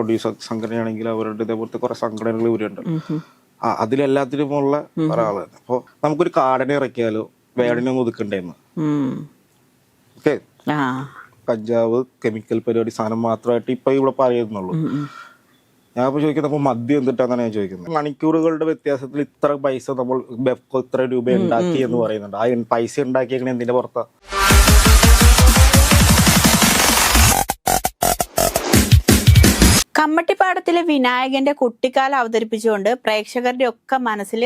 Producer സംഘടനയാണെങ്കിൽ അവരുടെ ഇതേപോലത്തെ കുറെ സംഘടനകൾ ഇവരുണ്ട്. അതിലെല്ലാത്തിനുമുള്ള ഒരാളാണ്. അപ്പോൾ നമുക്കൊരു കാടനെ ഇറക്കിയാലോ? വേടനെ ഒതുക്കണ്ടേന്ന്. ഓക്കെ? കഞ്ചാവ് കെമിക്കൽ പരിപാടി സാധനം മാത്രമായിട്ട് ഇപ്പൊ ഇവിടെ പറയുന്നുള്ളൂ. ഞാൻ ഇപ്പൊ ചോദിക്കുന്നത് അപ്പൊ മദ്യം എന്തിട്ടാന്നാണ് ഞാൻ ചോദിക്കുന്നത്? മണിക്കൂറുകളുടെ വ്യത്യാസത്തിൽ ഇത്ര പൈസ നമ്മൾ ബെഫ്കോ ഇത്ര രൂപ ഉണ്ടാക്കി എന്ന് പറയുന്നുണ്ട്. ആ പൈസ ഉണ്ടാക്കിയേക്കണ എന്തിന്റെ പുറത്താ? കമ്മട്ടിപ്പാടത്തിലെ വിനായകന്റെ കുട്ടിക്കാലം അവതരിപ്പിച്ചുകൊണ്ട് പ്രേക്ഷകരുടെ ഒക്കെ മനസ്സിൽ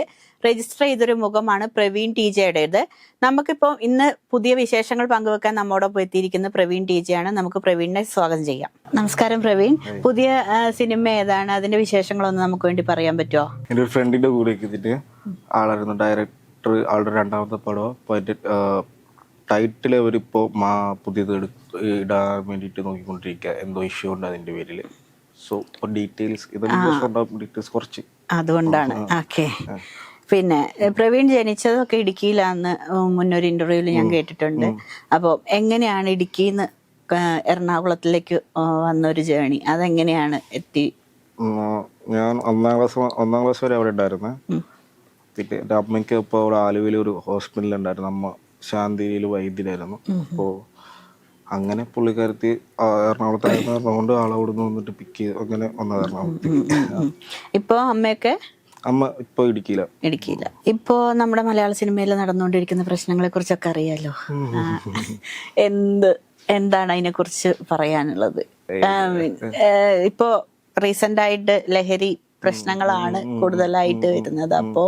രജിസ്റ്റർ ചെയ്തൊരു മുഖമാണ് പ്രവീൺ ടി ജെയുടേത്. നമുക്കിപ്പോൾ ഇന്ന് പുതിയ വിശേഷങ്ങൾ പങ്കുവെക്കാൻ നമ്മോടൊപ്പം എത്തിയിരിക്കുന്ന പ്രവീൺ ടി ആണ്. നമുക്ക് പ്രവീണിനെ സ്വാഗതം ചെയ്യാം. നമസ്കാരം പ്രവീൺ. പുതിയ സിനിമ ഏതാണ്? അതിന്റെ വിശേഷങ്ങളൊന്ന് നമുക്ക് വേണ്ടി പറയാൻ പറ്റുമോ എന്റെ ഒരു ഫ്രണ്ടിന്റെ കൂടെ ആളായിരുന്നു ഡയറക്ടർ ആളുടെ രണ്ടാമത്തെ പടം. അപ്പൊ അതിന്റെ ടൈറ്റിൽ അവരിപ്പോ മാ പുതിയത് എടുത്ത് ഇടാൻ വേണ്ടിയിട്ട് നോക്കിക്കൊണ്ടിരിക്കുക എന്തോ ഇഷ്യൂ ഉണ്ട് അതിന്റെ പേരിൽ സോ ഡീറ്റെയിൽസ് ഡീറ്റെയിൽസ് കുറച്ച്. അതുകൊണ്ടാണ്. ഓക്കെ. പിന്നെ പ്രവീൺ ജനിച്ചതൊക്കെ ഇടുക്കിയിലാന്ന് മുന്നൊരു ഇന്റർവ്യൂവിൽ ഞാൻ കേട്ടിട്ടുണ്ട്. അപ്പോൾ എങ്ങനെയാണ് ഇടുക്കിയിൽ നിന്ന് എറണാകുളത്തിലേക്ക് വന്ന വന്നൊരു ജേണി അതെങ്ങനെയാണ് എത്തി? ഞാൻ ഒന്നാം ക്ലാസ് ഒന്നാം ക്ലാസ് വരെ അവിടെ ഉണ്ടായിരുന്നു. പിന്നെ എന്റെ അമ്മയ്ക്ക് ഇപ്പോൾ അവിടെ ആലുവയിൽ ഒരു ഹോസ്പിറ്റലിൽ ഉണ്ടായിരുന്നു. അമ്മ ശാന്തിയിൽ വൈദ്യരായിരുന്നു. അപ്പോൾ അങ്ങനെ പുള്ളിക്കാരത്തി എറണാകുളത്തായിരുന്നു. എറണാകുളം ആളെ അവിടെ നിന്ന് വന്നിട്ട് പിക്ക് ചെയ്ത് അങ്ങനെ വന്നത് എറണാകുളത്ത്. ഇപ്പോ അമ്മയൊക്കെ? അമ്മ ഇപ്പോ ഇടുക്കിയില്ല ഇടുക്കിയില്ല ഇപ്പോ നമ്മുടെ മലയാള സിനിമയിൽ നടന്നുകൊണ്ടിരിക്കുന്ന പ്രശ്നങ്ങളെ കുറിച്ചൊക്കെ അറിയാലോ? എന്ത് എന്താണ് അതിനെ കുറിച്ച് പറയാനുള്ളത്? ഇപ്പോ റീസെന്റ് ആയിട്ട് ലഹരി പ്രശ്നങ്ങളാണ് കൂടുതലായിട്ട് വരുന്നത്. അപ്പോ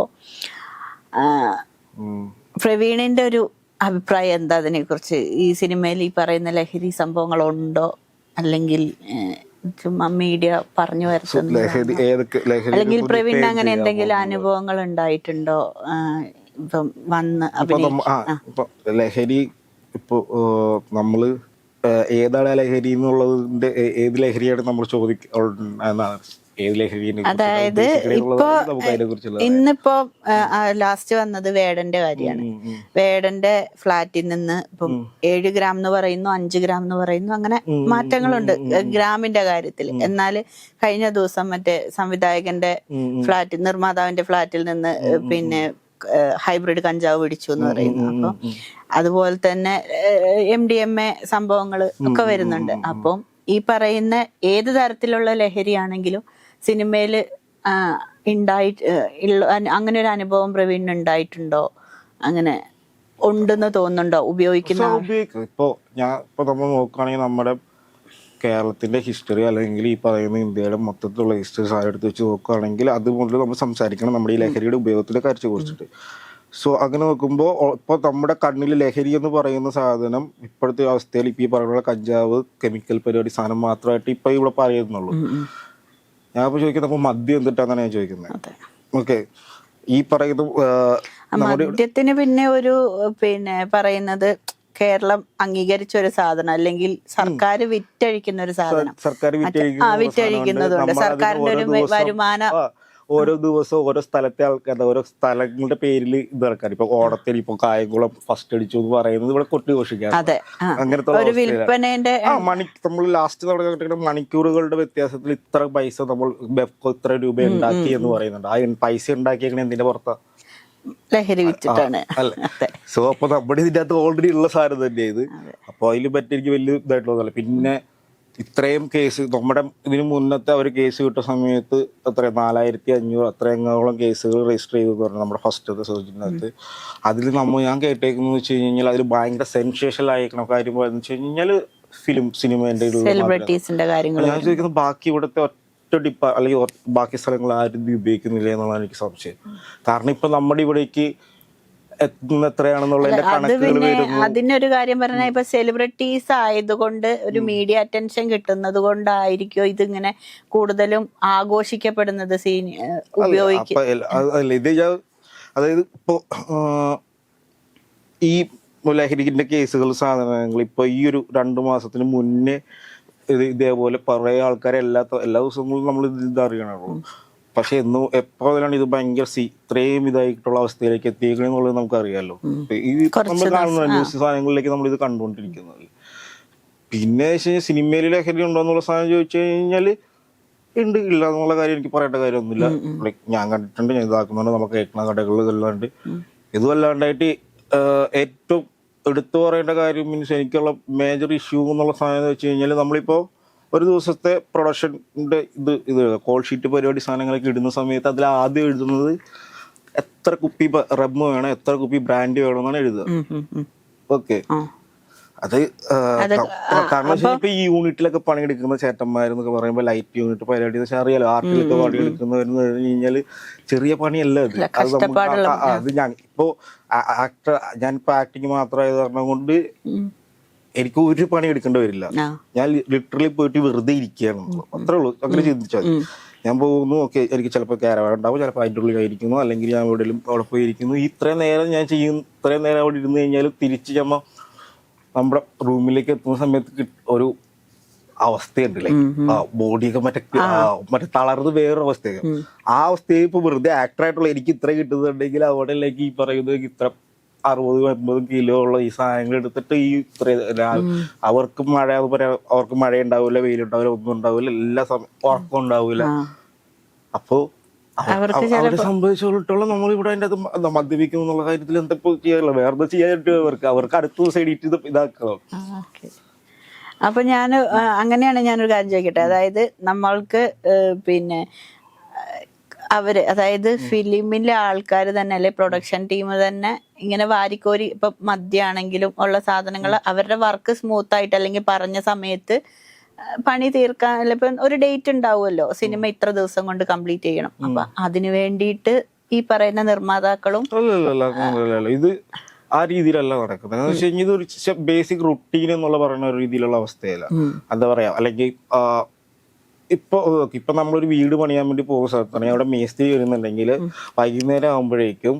പ്രവീണിന്റെ ഒരു അഭിപ്രായം എന്താ അതിനെ കുറിച്ച് ഈ സിനിമയിൽ ഈ പറയുന്ന ലഹരി സംഭവങ്ങളുണ്ടോ? അല്ലെങ്കിൽ ചുമ്മാ മീഡിയ പറഞ്ഞു വരുത്തുന്നു അല്ലെങ്കിൽ പ്രവീൺ അങ്ങനെ എന്തെങ്കിലും അനുഭവങ്ങൾ ഉണ്ടായിട്ടുണ്ടോ? ഇപ്പം വന്ന് ലഹരി ഇപ്പോ നമ്മൾ ഏതാണ് ലഹരി എന്നുള്ളതിന്റെ ഏത് ലഹരിയാണ് നമ്മൾ ചോദിക്കുന്നത് എന്നാണ് അതായത് ഇപ്പോ ഇന്നിപ്പോ ലാസ്റ്റ് വന്നത് വേടന്റെ കാര്യമാണ്. വേടന്റെ ഫ്ലാറ്റിൽ നിന്ന് ഇപ്പം ഏഴ് ഗ്രാം എന്ന് പറയുന്നു അഞ്ച് ഗ്രാം എന്ന് പറയുന്നു അങ്ങനെ മാറ്റങ്ങളുണ്ട് ഗ്രാമിന്റെ കാര്യത്തിൽ. എന്നാൽ കഴിഞ്ഞ ദിവസം മറ്റേ സംവിധായകന്റെ ഫ്ലാറ്റ് നിർമ്മാതാവിന്റെ ഫ്ലാറ്റിൽ നിന്ന് പിന്നെ ഹൈബ്രിഡ് കഞ്ചാവ് പിടിച്ചു എന്ന് പറയുന്നു. അപ്പം അതുപോലെ തന്നെ എം ഡി എം എ സംഭവങ്ങൾ ഒക്കെ വരുന്നുണ്ട്. അപ്പം ഈ പറയുന്ന ഏത് തരത്തിലുള്ള ലഹരിയാണെങ്കിലും സിനിമയിൽ ഉണ്ടായി അങ്ങനെ ഒരു അനുഭവം പ്രവീണിന് ഉണ്ടായിട്ടുണ്ടോ അങ്ങനെ ഉണ്ടെന്ന് തോന്നുന്നുണ്ടോ? ഉപയോഗിക്കുന്ന ഉപയോഗിക്കും. ഇപ്പൊ ഞാൻ ഇപ്പൊ നമ്മൾ നോക്കുകയാണെങ്കിൽ നമ്മുടെ കേരളത്തിന്റെ ഹിസ്റ്ററി അല്ലെങ്കിൽ ഈ പറയുന്ന ഇന്ത്യയുടെ മൊത്തത്തിലുള്ള ഹിസ്റ്ററി സാധനം എടുത്ത് വെച്ച് നോക്കുകയാണെങ്കിൽ അത് മുതൽ നമ്മൾ സംസാരിക്കണം നമ്മുടെ ഈ ലഹരിയുടെ ഉപയോഗത്തിന്റെ കാര്യത്തെ കുറിച്ചിട്ട്. സോ അങ്ങനെ നോക്കുമ്പോൾ ഇപ്പൊ നമ്മുടെ കണ്ണിൽ ലഹരി എന്ന് പറയുന്ന സാധനം ഇപ്പോഴത്തെ അവസ്ഥയിൽ ഇപ്പൊ ഈ പറയുന്ന കഞ്ചാവ് കെമിക്കൽ പരിപാടി സാധനം മാത്രമായിട്ട് ഇപ്പൊ ഇവിടെ പറയുന്നുള്ളൂ. ഞാൻ ചോദിക്കുന്നത് അപ്പൊ മദ്യം എന്തിട്ടാന്നാണ് ഞാൻ ചോദിക്കുന്നത്. ഓക്കെ. ഈ പറയുന്ന ആ, ആ മദ്യത്തിന് പിന്നെ ഒരു പിന്നെ പറയുന്നത് കേരളം അംഗീകരിച്ച ഒരു സാധനം അല്ലെങ്കിൽ സർക്കാർ വിറ്റഴിക്കുന്ന ഒരു സാധനം. സർക്കാർ വിറ്റഴിക്കുന്നതുണ്ട്. സർക്കാരിന്റെ ഒരു വരുമാന ഓരോ ദിവസവും ഓരോ സ്ഥലത്തെ ആൾക്കാരുടെ ഓരോ സ്ഥലങ്ങളുടെ പേരിൽ ഇത് ഇറക്കാൻ ഇപ്പൊ ഓണത്തിൽ ഇപ്പൊ കായംകുളം ഫസ്റ്റ് അടിച്ചു എന്ന് പറയുന്നത് ഇവിടെ കൊട്ടി ഘോഷിക്കാം. അങ്ങനത്തെ മണി നമ്മൾ ലാസ്റ്റ് കേട്ടിട്ട് മണിക്കൂറുകളുടെ വ്യത്യാസത്തിൽ ഇത്ര പൈസ നമ്മൾ ഇത്ര രൂപ ഉണ്ടാക്കി എന്ന് പറയുന്നുണ്ട്. ആ പൈസ ഉണ്ടാക്കിയ എന്തിന്റെ പുറത്താ? ലഹരി വിറ്റിട്ടാണ്. സോ അപ്പൊ നമ്മുടെ ഇതിന്റെ അകത്ത് ഓൾറെഡി ഉള്ള സാധനം തന്നെ ഇത്. അപ്പൊ അതിൽ പറ്റി എനിക്ക് വലിയ ഇതായിട്ടുള്ള പിന്നെ ഇത്രയും കേസ് നമ്മുടെ ഇതിന് മുന്നത്തെ അവർ കേസ് കിട്ട സമയത്ത് അത്ര നാലായിരത്തി അഞ്ഞൂറ് അത്രയങ്ങോളം കേസുകൾ രജിസ്റ്റർ ചെയ്തു പറഞ്ഞു നമ്മുടെ ഫസ്റ്റത്തെ സെർച്ചിനകത്ത് അതിൽ നമ്മൾ ഞാൻ കേട്ടേക്കുന്നത് വെച്ച് കഴിഞ്ഞാൽ അതിൽ ഭയങ്കര സെൻസേഷണൽ ആയിരിക്കണം കാര്യം എന്ന് വെച്ച് കഴിഞ്ഞാൽ ഫിലിം സിനിമേന്റെ ഞാൻ ചോദിക്കുന്നത് ബാക്കി ഇവിടുത്തെ ഒറ്റ ഡിപ്പ അല്ലെങ്കിൽ ബാക്കി സ്ഥലങ്ങൾ ആരും ഇത് ഉപയോഗിക്കുന്നില്ല എന്നുള്ളതാണ് എനിക്ക് സംശയം. കാരണം ഇപ്പൊ നമ്മുടെ ഇവിടേക്ക് എത്രയാണെന്നുള്ളതിന്റെ അത് കണക്കുകൾ പിന്നെ വരുന്നു. അതിനൊരു കാര്യം പറഞ്ഞാൽ ഇപ്പൊ സെലിബ്രിറ്റീസ് ആയതുകൊണ്ട് ഒരു മീഡിയ അറ്റൻഷൻ കിട്ടുന്നത് കൊണ്ടായിരിക്കും ഇതിങ്ങനെ കൂടുതലും ആഘോഷിക്കപ്പെടുന്നത് സീൻ ഉപയോഗിക്കും ഇത് അതായത് ഇപ്പോ ഈ ലഹരിന്റെ കേസുകൾ സാധനങ്ങൾ ഇപ്പൊ ഈ ഒരു രണ്ടു മാസത്തിന് മുന്നേ ഇത് ഇതേപോലെ കുറെ ആൾക്കാരെ എല്ലാ എല്ലാ ദിവസങ്ങളും നമ്മൾ ഇത് ഇത് അറിയണുള്ളൂ. പക്ഷെ എപ്പോ എപ്പോഴാണ് ഇത് ഭയങ്കര സി ഇത്രയും ഇതായിട്ടുള്ള അവസ്ഥയിലേക്ക് എത്തിയേക്കണെന്നുള്ളത് നമുക്ക് അറിയാലോ ഈ നമ്മൾ കാണുന്ന ന്യൂസ് സാധനങ്ങളിലേക്ക് നമ്മൾ ഇത് കണ്ടുകൊണ്ടിരിക്കുന്നത്. പിന്നെ സിനിമയിൽ ലഹരി ഉണ്ടോ എന്നുള്ള സാധനം ചോദിച്ചു കഴിഞ്ഞാൽ ഉണ്ട് ഇല്ല എന്നുള്ള കാര്യം എനിക്ക് പറയേണ്ട കാര്യമൊന്നുമില്ല. ലൈക്ക് ഞാൻ കണ്ടിട്ടുണ്ട് ഞാൻ ഇതാക്കുന്നുണ്ട് നമുക്ക് കേൾക്കുന്ന കടകളിൽ ഇതല്ലാണ്ട് ഇതും അല്ലാണ്ടായിട്ട് ഏറ്റവും എടുത്തു പറയേണ്ട കാര്യം മീൻസ് എനിക്കുള്ള മേജർ ഇഷ്യൂ എന്നുള്ള സാധനം എന്ന് വെച്ച് കഴിഞ്ഞാൽ നമ്മളിപ്പോൾ ഒരു ദിവസത്തെ പ്രൊഡക്ഷന്റെ ഇത് ഇത് കോൾ ഷീറ്റ് പരിപാടി സാധനങ്ങളൊക്കെ ഇടുന്ന സമയത്ത് അതിൽ ആദ്യം എഴുതുന്നത് എത്ര കുപ്പി റബ്ബ് വേണം എത്ര കുപ്പി ബ്രാൻഡ് വേണം എന്നാണ് എഴുതുക. ഓക്കെ. അത് കാരണം ഇപ്പൊ ഈ യൂണിറ്റിലൊക്കെ പണിയെടുക്കുന്ന ചേട്ടന്മാരെന്നൊക്കെ പറയുമ്പോൾ ലൈറ്റ് യൂണിറ്റ് പരിപാടി എന്ന് വെച്ചാൽ അറിയാലോ ആർട്ടിലൊക്കെ പണിയെടുക്കുന്നവരെന്ന് പറഞ്ഞു കഴിഞ്ഞാൽ ചെറിയ പണിയല്ല അത് അത് നമുക്ക് അത് ഞാൻ ഇപ്പോ ആക്ടർ ഞാനിപ്പോ ആക്ടിങ് മാത്രമായത് കാരണം കൊണ്ട്. എനിക്ക് ഒരു പണി എടുക്കേണ്ടി വരില്ല. ഞാൻ ലിറ്ററലി പോയിട്ട് വെറുതെ ഇരിക്കുകയാണ്. അത്രേ ഉള്ളൂ. അങ്ങനെ ചിന്തിച്ചാൽ ഞാൻ പോകുന്നു ഓക്കെ എനിക്ക് ചിലപ്പോൾ ക്യാരവാൻ ഉണ്ടാവും ചിലപ്പോൾ അതിന്റെ ഉള്ളിൽ ആയിരിക്കുന്നു അല്ലെങ്കിൽ ഞാൻ എവിടെയും അവിടെ പോയി ഇരിക്കുന്നു ഇത്രയും നേരം ഞാൻ ചെയ്യും ഇത്രയും നേരം അവിടെ ഇരുന്ന് കഴിഞ്ഞാൽ തിരിച്ച് ചമ്മ നമ്മുടെ റൂമിലേക്ക് എത്തുന്ന സമയത്ത് ഒരു അവസ്ഥയുണ്ട് ലൈക്ക് ആ ബോഡിയൊക്കെ മറ്റേ മറ്റേ തളർന്ന് വേറൊരു അവസ്ഥയൊക്കെ ആ അവസ്ഥയെ ഇപ്പൊ വെറുതെ ആക്ടർ ആയിട്ടുള്ള എനിക്ക് ഇത്ര കിട്ടുന്നുണ്ടെങ്കിൽ അവിടെ ലൈക്ക് ഈ പറയുന്നത് ഇത്ര അറുപത് എൺപതും കിലോ ഉള്ള ഈ സാധനങ്ങൾ എടുത്തിട്ട് ഈ ഇത്ര രാ- അവർക്ക് മഴ അവർക്ക് മഴ ഉണ്ടാവില്ല വെയിലുണ്ടാവില്ല ഒന്നും ഉണ്ടാവില്ല എല്ലാ സമയം ഉറക്കം ഉണ്ടാവില്ല. അപ്പോ അവരെ സംഭവിച്ചോളത്തോളം നമ്മൾ ഇവിടെ അതിന്റെ അത് മദ്യപിക്കുന്നു മദ്യപിക്കും എന്നുള്ള കാര്യത്തിൽ എന്തൊക്കെ ചെയ്യാറില്ല വേറെ ചെയ്യാൻ ചെയ്യാനായിട്ട് അവർക്ക്? അവർക്ക് അടുത്ത ദിവസം എഡിറ്റ് ചെയ്ത് ഇതാക്കണം. അപ്പൊ ഞാൻ അങ്ങനെയാണ് ഞാനൊരു കാര്യം ചോദിക്കട്ടെ? അതായത് നമ്മൾക്ക് പിന്നെ അവർ അതായത് ഫിലിമിലെ ആൾക്കാർ തന്നെ അല്ലെ പ്രൊഡക്ഷൻ ടീം തന്നെ ഇങ്ങനെ വാരിക്കോരി ഇപ്പൊ മദ്യാണെങ്കിലും ഉള്ള സാധനങ്ങൾ അവരുടെ വർക്ക് സ്മൂത്ത് ആയിട്ട് അല്ലെങ്കിൽ പറഞ്ഞ സമയത്ത് പണി തീർക്കാൻ ഇപ്പം ഒരു ഡേറ്റ് ഉണ്ടാവുമല്ലോ സിനിമ ഇത്ര ദിവസം കൊണ്ട് കംപ്ലീറ്റ് ചെയ്യണം. അപ്പൊ അതിനു വേണ്ടിയിട്ട് ഈ പറയുന്ന നിർമ്മാതാക്കളും ഇത് ആ രീതിയിലല്ല നടക്കുന്നത്. എന്ന് വെച്ച് കഴിഞ്ഞാൽ ഇതൊരു ബേസിക് റുട്ടീൻ എന്നുള്ള പറയുന്ന ഒരു രീതിയിലുള്ള അവസ്ഥയല്ല. എന്താ പറയാ അല്ലെങ്കിൽ ഇപ്പൊ ഇപ്പൊ നമ്മളൊരു വീട് പണിയാൻ വേണ്ടി പോകുന്ന സ്ഥലത്താണെങ്കിൽ അവിടെ മേസ്തിരി വരുന്നുണ്ടെങ്കിൽ വൈകുന്നേരം ആകുമ്പോഴേക്കും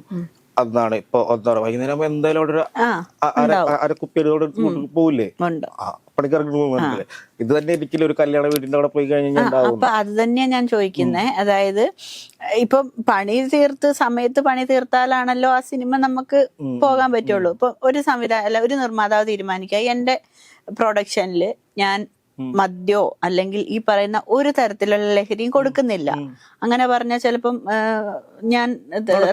അതാണ് ഇപ്പൊ എന്താ പറയുക വൈകുന്നേരം ആകുമ്പോ എന്തായാലും അവിടെ ഒരു ആ അ- അര അര കുപ്പിയോട് പോവില്ലേ? പണിക്കാർക്ക് ഇത് തന്നെ ഒരിക്കലും ഒരു കല്യാണ വീടിന്റെ അവിടെ പോയി കഴിഞ്ഞാൽ അപ്പൊ അത് തന്നെയാ ഞാൻ ചോദിക്കുന്നത് അതായത് ഇപ്പൊ പണി തീർത്ത് സമയത്ത് പണി തീർത്താലാണല്ലോ ആ സിനിമ നമുക്ക് പോകാൻ പറ്റുള്ളൂ. ഇപ്പൊ ഒരു സംവിധാന അല്ല ഒരു നിർമ്മാതാവ് തീരുമാനിക്കുക. എന്റെ പ്രൊഡക്ഷനിൽ ഞാൻ മദ്യോ അല്ലെങ്കിൽ ഈ പറയുന്ന ഒരു തരത്തിലുള്ള ലഹരിയും കൊടുക്കുന്നില്ല. അങ്ങനെ പറഞ്ഞാൽ ചിലപ്പം ഞാൻ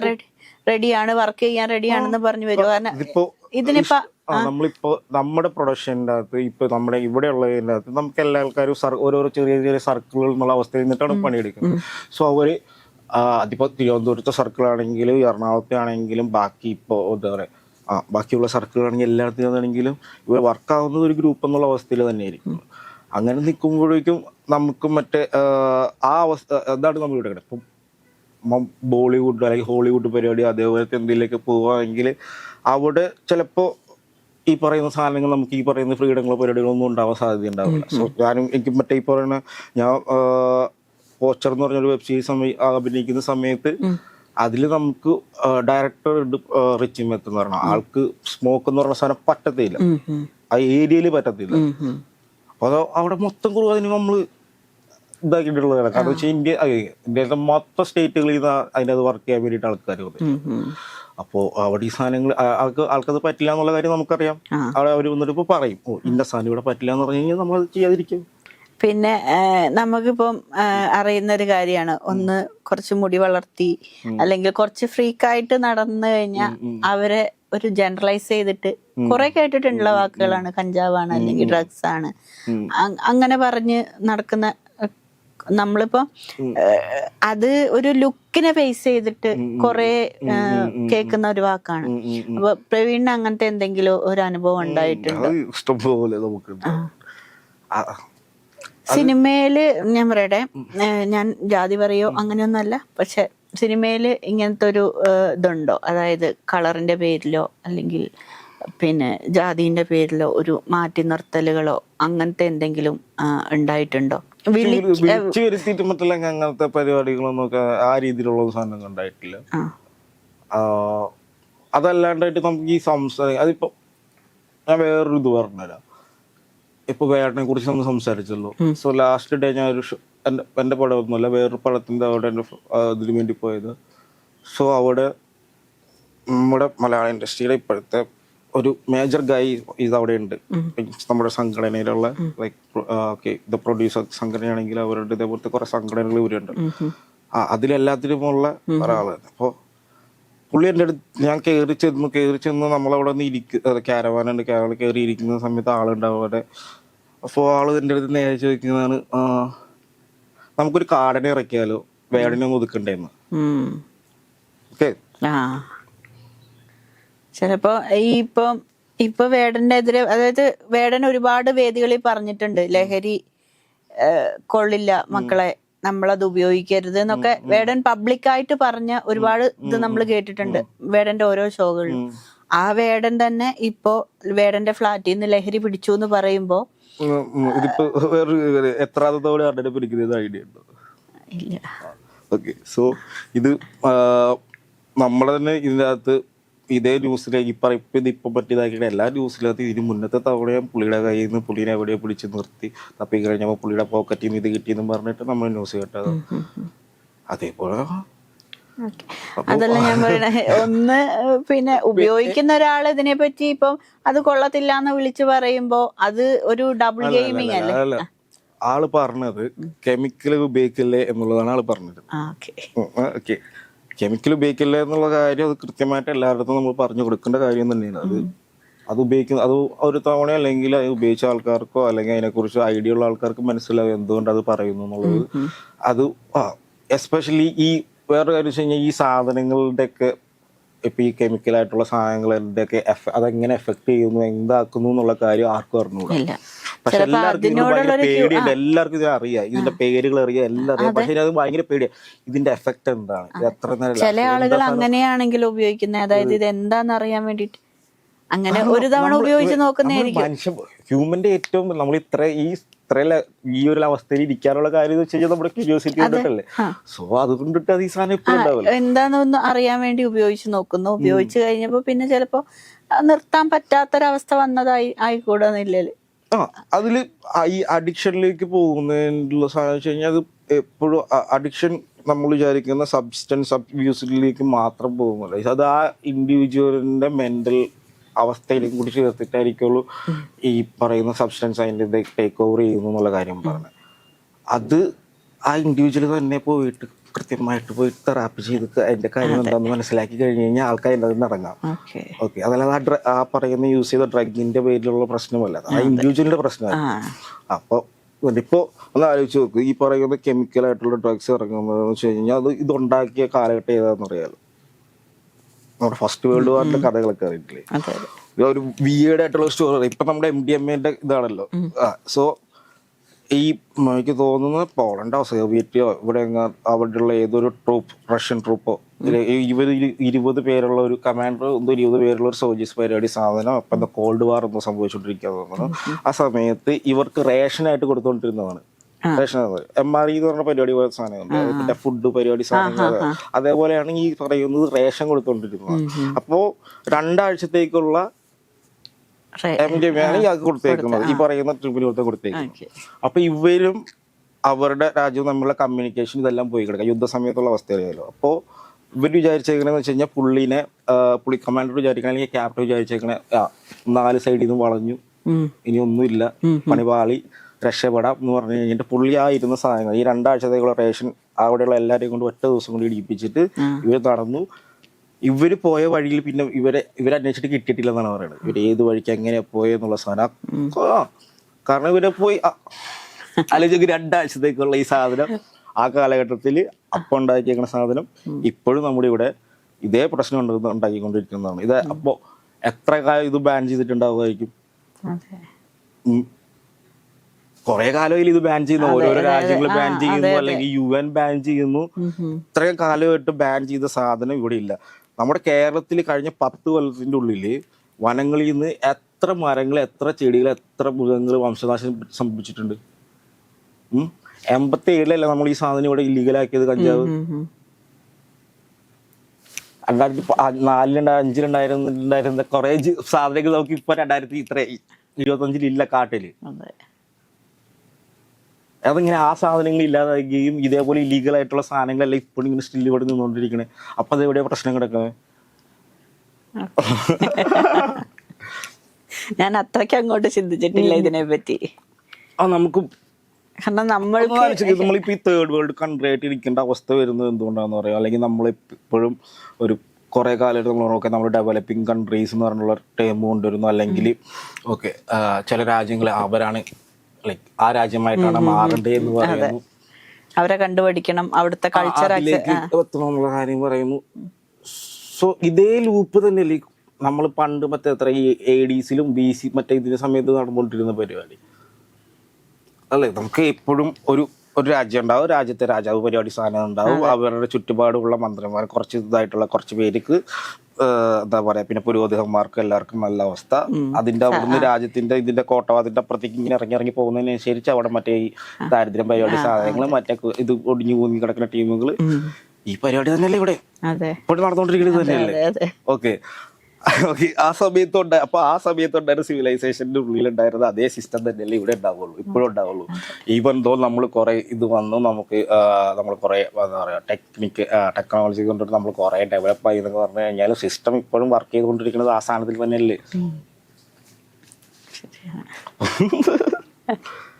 റെഡി റെഡിയാണ് വർക്ക് ചെയ്യാൻ റെഡിയാണെന്ന് പറഞ്ഞു വരുമോ കാരണം ഇതിനിപ്പോ നമ്മളിപ്പോ നമ്മുടെ പ്രൊഡക്ഷന്റെ അകത്ത് ഇപ്പൊ നമ്മുടെ ഇവിടെ ഉള്ളതിന്റെ അകത്ത് നമുക്ക് എല്ലാ ആൾക്കാരും ഓരോ ഓരോരോ ചെറിയ ചെറിയ സർക്കിളുകൾ എന്നുള്ള അവസ്ഥയിൽ നിന്നിട്ടാണ് പണിയെടുക്കുന്നത്. സോ അവർ അതിപ്പോ തിരുവനന്തപുരത്തെ സർക്കിൾ ആണെങ്കിലും എറണാകുളത്തെ ആണെങ്കിലും ബാക്കി ഇപ്പോ എന്താ പറയുക ആ ബാക്കിയുള്ള സർക്കിളാണെങ്കിൽ എല്ലായിടത്തും ആണെങ്കിലും ഇവർ വർക്കാവുന്നത് ഒരു ഗ്രൂപ്പ് എന്നുള്ള അവസ്ഥയിൽ തന്നെയായിരിക്കും. അങ്ങനെ നിൽക്കുമ്പോഴേക്കും നമുക്ക് മറ്റേ ആ, അവസ്ഥ എന്താണ് നമ്മൾ ഇവിടെ ഇപ്പം ബോളിവുഡ് അല്ലെങ്കിൽ ഹോളിവുഡ് പരിപാടി അതേപോലത്തെ എന്തെങ്കിലുമൊക്കെ പോവുകയാണെങ്കിൽ അവിടെ ചിലപ്പോൾ ഈ പറയുന്ന സാധനങ്ങൾ നമുക്ക് ഈ പറയുന്ന ഫ്രീഡങ്ങളോ പരിപാടികളൊന്നും ഉണ്ടാവാൻ സാധ്യത ഉണ്ടാവില്ല. സോ ഞാനും എനിക്ക് മറ്റേ ഈ പറയുന്ന ഞാൻ പോസ്റ്റർ എന്ന് പറഞ്ഞൊരു വെബ് സീരീസ് അഭിനയിക്കുന്ന സമയത്ത് അതിൽ നമുക്ക് ഡയറക്ടർ റിച്ചി മെത്ത് എന്ന് പറഞ്ഞ ആൾക്ക് സ്മോക്ക് എന്ന് പറഞ്ഞ സാധനം പറ്റത്തില്ല. ആ ഏരിയയിൽ പറ്റത്തില്ല. അപ്പൊ അത് അവിടെ മൊത്തം കുറവ് അതിന് നമ്മൾ ഇതാക്കിയിട്ടുള്ളതാണ്. കാരണം വെച്ചാൽ ഇന്ത്യ ഇന്ത്യയിലെ മൊത്തം സ്റ്റേറ്റുകളിൽ നിന്ന് അതിന്റെ അത് വർക്ക് ചെയ്യാൻ വേണ്ടിട്ട് ആൾക്കാർ. അപ്പോൾ അവിടെ ഈ സാധനങ്ങൾ ആൾക്ക് ആൾക്കത് പറ്റില്ല എന്നുള്ള കാര്യം നമുക്കറിയാം. അവിടെ അവർ വന്നിട്ട് ഇപ്പോൾ പറയും ഓ ഇന്ന സാധനം ഇവിടെ പറ്റില്ല എന്ന് പറഞ്ഞു കഴിഞ്ഞാൽ നമ്മൾ ചെയ്യാതിരിക്കും. പിന്നെ നമുക്കിപ്പം അറിയുന്ന ഒരു കാര്യമാണ്. ഒന്ന് കുറച്ച് മുടി വളർത്തി അല്ലെങ്കിൽ കുറച്ച് ഫ്രീക്കായിട്ട് നടന്നു കഴിഞ്ഞാൽ അവരെ ഒരു ജനറലൈസ് ചെയ്തിട്ട് കുറെ കേട്ടിട്ടുള്ള വാക്കുകളാണ്. കഞ്ചാവാണ് അല്ലെങ്കിൽ ഡ്രഗ്സ് ആണ്. അങ്ങനെ പറഞ്ഞ് നടക്കുന്ന നമ്മളിപ്പോ അത് ഒരു ലുക്കിനെ ഫേസ് ചെയ്തിട്ട് കുറെ കേൾക്കുന്ന ഒരു വാക്കാണ്. അപ്പൊ പ്രവീണിന് അങ്ങനത്തെ എന്തെങ്കിലും ഒരു അനുഭവം ഉണ്ടായിട്ടുണ്ട്. ഇഷ്ടംപോലെ സിനിമയിൽ ഞാൻ പറയട്ടെ ഞാൻ ജാതി പറയോ അങ്ങനെയൊന്നല്ല പക്ഷെ സിനിമയിൽ ഇങ്ങനത്തെ ഒരു ഇതുണ്ടോ? അതായത് കളറിന്റെ പേരിലോ അല്ലെങ്കിൽ പിന്നെ ജാതിന്റെ പേരിലോ ഒരു മാറ്റി നിർത്തലുകളോ അങ്ങനത്തെ എന്തെങ്കിലും ഉണ്ടായിട്ടുണ്ടോ? വിളിച്ചു വരുത്തിയിട്ട് അങ്ങനത്തെ പരിപാടികളൊന്നും ഒക്കെ ആ രീതിയിലുള്ള സാധനം ഉണ്ടായിട്ടില്ല. അതല്ലാണ്ടായിട്ട് നമുക്ക് ഈ സംസാരം അതിപ്പോ ഞാൻ വേറൊരു ഇത് പറഞ്ഞുതരാം. ഇപ്പൊ വേട്ടനെ കുറിച്ച് നമ്മൾ സംസാരിച്ചല്ലോ സോ ലാസ്റ്റ് ഡേ ഞാൻ ഒരു ഷോ- എന്റെ പടമൊന്നുമല്ല വേറൊരു പടത്തിന്റെ അവിടെ എന്റെ അതിനു ഇതിന് വേണ്ടി പോയത്. സോ അവിടെ നമ്മുടെ മലയാള ഇൻഡസ്ട്രിയുടെ ഇപ്പോഴത്തെ ഒരു മേജർ ഗായ് ഇത് അവിടെ ഉണ്ട് നമ്മുടെ സംഘടനയിലുള്ള ലൈക്ക് ഓക്കെ ഇത് പ്രൊഡ്യൂസർ സംഘടനയാണെങ്കിൽ അവരുടെ ഇതേപോലത്തെ കുറെ സംഘടനകൾ ഇവരുണ്ട് ആ അതിലെല്ലാത്തിനുമുള്ള ഒരാളാണ് അപ്പോൾ പുള്ളി എന്റെ അടുത്ത് ഞാൻ കയറി ചെന്നു കയറി ചെന്ന് നമ്മളവിടെ നിന്ന് ഇരിക്കുക ക്യാരവാനുണ്ട് ക്യാരവാൻ കയറി ഇരിക്കുന്ന സമയത്ത് ആളുണ്ട് അവിടെ അപ്പോൾ ആൾ എന്റെ അടുത്ത് നേരെ ചോദിക്കുന്നതാണ് ആ, നമുക്കൊരു കാടനെ ഇറക്കിയാലോ? വേടനെ ഒതുക്കണ്ടേന്ന്. ഓക്കെ? ചിലപ്പോ ഈ ഇപ്പം ഇപ്പൊ വേടന്റെ എതിരെ അതായത് വേടൻ ഒരുപാട് വേദികളിൽ പറഞ്ഞിട്ടുണ്ട്. ലഹരി കൊള്ളില്ല മക്കളെ നമ്മളത് ഉപയോഗിക്കരുത് എന്നൊക്കെ വേടൻ പബ്ലിക്കായിട്ട് പറഞ്ഞ ഒരുപാട് ഇത് നമ്മൾ കേട്ടിട്ടുണ്ട്. വേടന്റെ ഓരോ ഷോകളിലും. ആ വേടൻ തന്നെ ഇപ്പോ വേടന്റെ ഫ്ലാറ്റിൽ നിന്ന് ലഹരി പിടിച്ചു എന്ന് പറയുമ്പോ ഇതിപ്പോ വേറൊരു എത്രാമത്തോടെ ആരുടെ പിടിക്കുന്നത് ഐഡിയ ഉണ്ടോ? ഇല്ല. ഓക്കെ സോ ഇത് നമ്മളെ തന്നെ ഇതിന്റെ അകത്ത് ഇതേ ന്യൂസിലേക്ക് ഇപ്പം ഇപ്പം ഇത് ഇപ്പം പറ്റിയതാക്കിയിട്ട് എല്ലാ ന്യൂസിലകത്ത് ഇതിന് മുന്നത്തെ തവണയും പുള്ളിയുടെ കയ്യിൽ നിന്ന് പുള്ളിനെ എവിടെയോ പിടിച്ച് നിർത്തി തപ്പി കഴിഞ്ഞപ്പോൾ പുള്ളിയുടെ പോക്കറ്റിൽ നിന്ന് ഇത് കിട്ടിയെന്ന് പറഞ്ഞിട്ട് നമ്മൾ ന്യൂസ് കേട്ടത്. അതേപോലെ. അതല്ല ഞാൻ പറയണ. ഒന്ന് പിന്നെ ഉപയോഗിക്കുന്ന ഒരാൾ ഇതിനെ പറ്റി ഇപ്പം അത് കൊള്ളത്തില്ല എന്ന് വിളിച്ചു പറയുമ്പോ അത് ഒരു ഡബിൾ ഗെയിമിംഗ് അല്ലേ ആൾ പറഞ്ഞത് കെമിക്കൽ ഉപയോഗിക്കില്ലേ എന്നുള്ളതാണ് ആൾ പറഞ്ഞത്. ഓക്കെ. കെമിക്കൽ ഉപയോഗിക്കില്ല എന്നുള്ള കാര്യം അത് കൃത്യമായിട്ട് എല്ലായിടത്തും നമ്മൾ പറഞ്ഞു കൊടുക്കേണ്ട കാര്യം തന്നെയാണ്. അത് അത് ഉപയോഗിക്കുന്ന അത് ഒരു തവണ അല്ലെങ്കിൽ അത് ഉപയോഗിച്ച ആൾക്കാർക്കോ അല്ലെങ്കിൽ അതിനെക്കുറിച്ച് ഐഡിയ ഉള്ള ആൾക്കാർക്ക് മനസ്സിലാവും എന്തുകൊണ്ട് അത് പറയുന്നു എന്നുള്ളത്. അത് എസ്പെഷ്യലി ഈ വേറൊരു കാര്യം വെച്ച് കഴിഞ്ഞാൽ ഈ സാധനങ്ങളുടെ ഒക്കെ ഇപ്പൊ ഈ കെമിക്കലായിട്ടുള്ള സാധനങ്ങളുടെ ഒക്കെ അതെങ്ങനെ എഫക്ട് ചെയ്യുന്നു എന്താക്കുന്നു എന്നുള്ള കാര്യം ആർക്കും അറിഞ്ഞൂടാ. ഇല്ല. പക്ഷെ എല്ലാവർക്കും ഭയങ്കര പേടിയുണ്ട്. എല്ലാവർക്കും ഇത് അറിയാം. ഇതിന്റെ പേരുകൾ അറിയാം. എല്ലാം അറിയാം. പക്ഷെ അത് ഭയങ്കര പേടിയാണ് ഇതിന്റെ എഫക്ട് എന്താണ്? ഇത് എത്ര നേരം ചില ആളുകൾ അങ്ങനെയാണെങ്കിലും ഉപയോഗിക്കുന്നത് അതായത് ഇത് എന്താന്ന് അറിയാൻ വേണ്ടിട്ട് അങ്ങനെ ഒരു തവണ ഉപയോഗിച്ച് നോക്കുന്നതായിരിക്കും. മനുഷ്യ ഹ്യൂമന്റെ ഏറ്റവും നമ്മൾ ഇത്ര ഈ ഇത്ര ല- ഈ ഒരു അവസ്ഥയിൽ ഇരിക്കാനുള്ള കാര്യം വെച്ച് കഴിഞ്ഞാൽ നമ്മുടെ ക്യൂരിയോസിറ്റി കൊണ്ടിട്ടല്ലേ സോ അതുകൊണ്ടിട്ട് അത് ഈ സാധനം ഇപ്പോഴും ഉണ്ടാവില്ല. അറിയാൻ വേണ്ടി ഉപയോഗിച്ച് നോക്കുന്നു. ഉപയോഗിച്ച് കഴിഞ്ഞപ്പോ പിന്നെ ചിലപ്പോ അത് നിർത്താൻ പറ്റാത്തൊരവസ്ഥ വന്നതായി ആയിക്കൂടാന്നില്ലേ അതിൽ ഈ അഡിക്ഷനിലേക്ക് പോകുന്നതിനുള്ള സാധനം വെച്ച് കഴിഞ്ഞാൽ അത് എപ്പോഴും അഡിക്ഷൻ നമ്മൾ വിചാരിക്കുന്ന സബ്സ്റ്റൻസ് അബ്യൂസിലേക്ക് മാത്രം പോകുന്നില്ല. അത് ആ ഇൻഡിവിജ്വലിന്റെ മെന്റൽ അവസ്ഥയിലേക്ക് കൂടി ചേർത്തിട്ടായിരിക്കുള്ളൂ ഈ പറയുന്ന സബ്സ്റ്റൻസ് അതിന്റെ ടേക്ക് ഓവർ ചെയ്യുന്നു എന്നുള്ള കാര്യം പറഞ്ഞത്. അത് ആ ഇൻഡിവിജ്വൽ തന്നെ പോയിട്ട് കൃത്യമായിട്ട് പോയി തെറാപ്പി ചെയ്തിട്ട് അതിന്റെ കാര്യം എന്താണെന്ന് മനസ്സിലാക്കി കഴിഞ്ഞ് കഴിഞ്ഞാൽ ആൾക്കാർ അതിന്റെ അത് ഇറങ്ങാം ഓക്കെ. അതല്ലാതെ ആ ഡ്ര ആ പറയുന്ന യൂസ് ചെയ്ത ഡ്രഗിന്റെ പേരിലുള്ള പ്രശ്നമല്ല. ആ ഇൻഡിവിജ്വലിന്റെ പ്രശ്നമാണ് അപ്പോൾ ഇപ്പോ ഒന്ന് ആലോചിച്ച് നോക്ക്. ഈ പറയുന്ന കെമിക്കൽ ആയിട്ടുള്ള ഡ്രഗ്സ് ഇറങ്ങുന്നതെന്ന് വെച്ച് കഴിഞ്ഞാൽ അത് ഇതുണ്ടാക്കിയ കാലഘട്ടം ഏതാണെന്ന് അറിയാലോ? നമ്മുടെ ഫസ്റ്റ് വേൾഡ് വാറിന്റെ കഥകളൊക്കെ അതെ ഒരു വിയേഡ് ആയിട്ടുള്ള സ്റ്റോറി ഇപ്പൊ നമ്മുടെ എം ഡി എം എന്റെ ഇതാണല്ലോ. സോ ഈ എനിക്ക് തോന്നുന്നത് പോളണ്ടോ സോവിയറ്റോ ഇവിടെ അവിടെ അവിടെയുള്ള ഏതൊരു ട്രൂപ്പ് റഷ്യൻ ട്രൂപ്പോ ഇരുപത് ഇരു- ഇരുപത് പേരുള്ള ഒരു കമാൻഡർ എന്തോ ഇരുപത് പേരുള്ള ഒരു സോൾജേഴ്സ് പരിപാടി സാധനം അപ്പൊ കോൾഡ് വാർ എന്തോ സംഭവിച്ചുകൊണ്ടിരിക്കുക തോന്നുന്നു. ആ സമയത്ത് ഇവർക്ക് റേഷനായിട്ട് കൊടുത്തോണ്ടിരുന്നതാണ്. എം ആർ ഇ എന്ന് പറഞ്ഞ പരിപാടി പോലെ സാധനമുണ്ട് പിന്നെ ഫുഡ് പരിപാടി സാധനങ്ങൾ. അതേപോലെയാണ് ഈ പറയുന്നത് റേഷൻ കൊടുത്തോണ്ടിരുന്നത് അപ്പോ രണ്ടാഴ്ചത്തേക്കുള്ള എം ഡി ആണ് ഇയാൾക്ക് കൊടുത്തേക്കുന്നത്. ഈ പറയുന്ന ട്രിബ്യൂണൽ കൊടുത്തേക്കുന്നത്. ഓക്കെ. അപ്പൊ ഇവരും അവരുടെ രാജ്യവും തമ്മിലുള്ള കമ്മ്യൂണിക്കേഷൻ ഇതെല്ലാം പോയി കിടക്കുക യുദ്ധസമയത്തുള്ള അവസ്ഥ അറിയാലോ അപ്പോൾ ഇവർ വിചാരിച്ചേക്കണെന്ന് വെച്ച് കഴിഞ്ഞാൽ പുള്ളിനെ പുള്ളി കമാൻഡർ വിചാരിക്കണ അല്ലെങ്കിൽ ക്യാപ്റ്റൻ വിചാരിച്ചേക്കണേ നാല് സൈഡിൽ നിന്ന് വളഞ്ഞു. ഇനി ഒന്നുമില്ല. പണിപാളി രക്ഷപ്പെടാം എന്ന് പറഞ്ഞു കഴിഞ്ഞിട്ട് പുള്ളി ആ ഇരുന്ന സാധനങ്ങൾ. ഈ രണ്ടാഴ്ചത്തേക്കുള്ള റേഷൻ അവിടെയുള്ള എല്ലാവരെയും കൊണ്ട് ഒറ്റ ദിവസം കൊണ്ട് ഇടിപ്പിച്ചിട്ട് ഇവർ നടന്നു. ഇവർ പോയ വഴിയിൽ പിന്നെ ഇവരെ ഇവരെ അന്വേഷിച്ചിട്ട് കിട്ടിയിട്ടില്ലെന്നാണ് പറയുന്നത്. ഇവർ ഏത് വഴിക്ക് എങ്ങനെയാ പോയെന്നുള്ള സാധനം. കാരണം ഇവരെ പോയി അല്ലെങ്കിൽ രണ്ടാഴ്ചത്തേക്കുള്ള ഈ സാധനം. ആ കാലഘട്ടത്തിൽ അപ്പം ഉണ്ടാക്കിയേക്കുന്ന സാധനം ഇപ്പോഴും നമ്മുടെ ഇവിടെ ഇതേ പ്രശ്നം ഉണ്ട് ഉണ്ടാക്കിക്കൊണ്ടിരിക്കുന്നതാണ്. ഇത് അപ്പോ എത്ര കാലം ഇത് ബാൻ ചെയ്തിട്ടുണ്ടാവുമായിരിക്കും. കുറെ കാലമായി ഇത് ബാൻ ചെയ്യുന്നു. ഓരോരോ രാജ്യങ്ങൾ ബാൻ ചെയ്യുന്നു. അല്ലെങ്കിൽ യു എൻ ബാൻ ചെയ്യുന്നു ഇത്രയും കാലമായിട്ട് ബാൻ ചെയ്ത സാധനം ഇവിടെ ഇല്ല. നമ്മുടെ കേരളത്തിൽ കഴിഞ്ഞ പത്ത് കൊല്ലത്തിന്റെ ഉള്ളിൽ വനങ്ങളിൽ നിന്ന് എത്ര മരങ്ങൾ എത്ര ചെടികൾ എത്ര മൃഗങ്ങൾ വംശനാശം സംഭവിച്ചിട്ടുണ്ട്? എൺപത്തി ഏഴിലല്ലേ നമ്മൾ ഈ സാധനം ഇവിടെ ഇല്ലീഗലാക്കിയത് കഞ്ചാവ്. രണ്ടായിരത്തി നാലിലുണ്ടായ അഞ്ചിലുണ്ടായിരുന്നുണ്ടായിരുന്ന കുറെ സാധനങ്ങൾ നമുക്ക് ഇപ്പൊ രണ്ടായിരത്തി ഇത്ര ഇരുപത്തി അഞ്ചിലില്ല കാട്ടിൽ അതെ അതിങ്ങനെ ആ സാധനങ്ങൾ ഇല്ലാതാക്കുകയും ഇതേപോലെ ഇല്ലീഗൽ ആയിട്ടുള്ള സാധനങ്ങളെല്ലാം ഇപ്പോഴും ഇങ്ങനെ സ്റ്റിൽ ഇവിടെ നിന്നുകൊണ്ടിരിക്കണേ. അപ്പൊ അത് എവിടെയാ പ്രശ്നം കിടക്കുന്നത് ഞാൻ അത്രയ്ക്ക് അങ്ങോട്ട് ചിന്തിച്ചിട്ടില്ല ഇതിനെ പറ്റി ആ നമുക്ക് കാരണം നമ്മൾ നമ്മളിപ്പോ ഈ തേർഡ് വേൾഡ് കൺട്രി ആയിട്ട് ഇരിക്കേണ്ട അവസ്ഥ വരുന്നത് എന്തുകൊണ്ടാന്ന് പറയാം? അല്ലെങ്കിൽ നമ്മൾ ഇപ്പോഴും ഒരു കുറെ കാലമായിട്ട് നമ്മൾ നോക്കാം നമ്മൾ ഡെവലപ്പിംഗ് കൺട്രീസ് എന്ന് പറഞ്ഞുള്ള ടേം കൊണ്ടുവരുന്നു. അല്ലെങ്കിൽ ഓക്കെ ചില രാജ്യങ്ങൾ അവരാണ് ലൈക്ക് ആ രാജ്യമായിട്ടാണ് മാറേണ്ടത് എന്ന് പറയുന്നു. അവരെ കണ്ടുപഠിക്കണം. അവിടുത്തെ കൾച്ചർ എത്തണമെന്നുള്ള കാര്യം പറയുന്നു. സോ ഇതേ ലൂപ്പ് തന്നെയല്ലേ നമ്മൾ പണ്ട് മറ്റേ എത്ര ഈ എ ഡിസിലും ബി സി മറ്റേ ഇതിന്റെ സമയത്ത് നടന്നുകൊണ്ടിരുന്ന പരിപാടി. അല്ലേ? നമുക്ക് എപ്പോഴും ഒരു ഒരു രാജ്യം ഉണ്ടാവും. രാജ്യത്തെ രാജാവ് പരിപാടി സാധനം ഉണ്ടാവും. അവരുടെ ചുറ്റുപാടുള്ള മന്ത്രിമാർ കുറച്ച് ഇതായിട്ടുള്ള കുറച്ച് പേർക്ക് എന്താ പറയാ പിന്നെ പുരോഹിതന്മാർക്ക് എല്ലാവർക്കും നല്ല അവസ്ഥ. അതിന്റെ അവിടുന്ന് രാജ്യത്തിന്റെ ഇതിന്റെ കോട്ടവാതിന്റെ അപ്പുറത്തേക്ക് ഇങ്ങനെ ഇറങ്ങി ഇറങ്ങി പോകുന്നതിനനുസരിച്ച് അവിടെ മറ്റേ ഈ ദാരിദ്ര്യം പരിപാടി സാധനങ്ങൾ മറ്റേ ഇത് ഒടിഞ്ഞു കൂങ്ങി കിടക്കുന്ന ടീമുകൾ ഈ പരിപാടി തന്നെയല്ലേ ഇവിടെ? ഇപ്പോഴും നടന്നുകൊണ്ടിരിക്കുന്നത് തന്നെയല്ലേ? ഓക്കെ. ആ സമയത്തുണ്ട് അപ്പൊ ആ സമയത്തുണ്ടായിരുന്ന സിവിലൈസേഷന്റെ ഉള്ളിലുണ്ടായിരുന്ന അതേ സിസ്റ്റം തന്നെയല്ലേ ഇവിടെ ഉണ്ടാവുള്ളൂ. ഇപ്പോഴും ഉണ്ടാവുള്ളൂ. ഈവൻ ദോ നമ്മൾ കുറെ ഇത് വന്നു നമുക്ക് നമ്മൾ കുറെ എന്താ പറയാ ടെക്നിക്ക് ടെക്നോളജി കൊണ്ടിട്ട് നമ്മൾ കുറെ ഡെവലപ്പ് ആയി എന്നൊക്കെ പറഞ്ഞു കഴിഞ്ഞാൽ സിസ്റ്റം ഇപ്പോഴും വർക്ക് ചെയ്തുകൊണ്ടിരിക്കുന്നത് ആ സാധനത്തിൽ തന്നെയല്ലേ.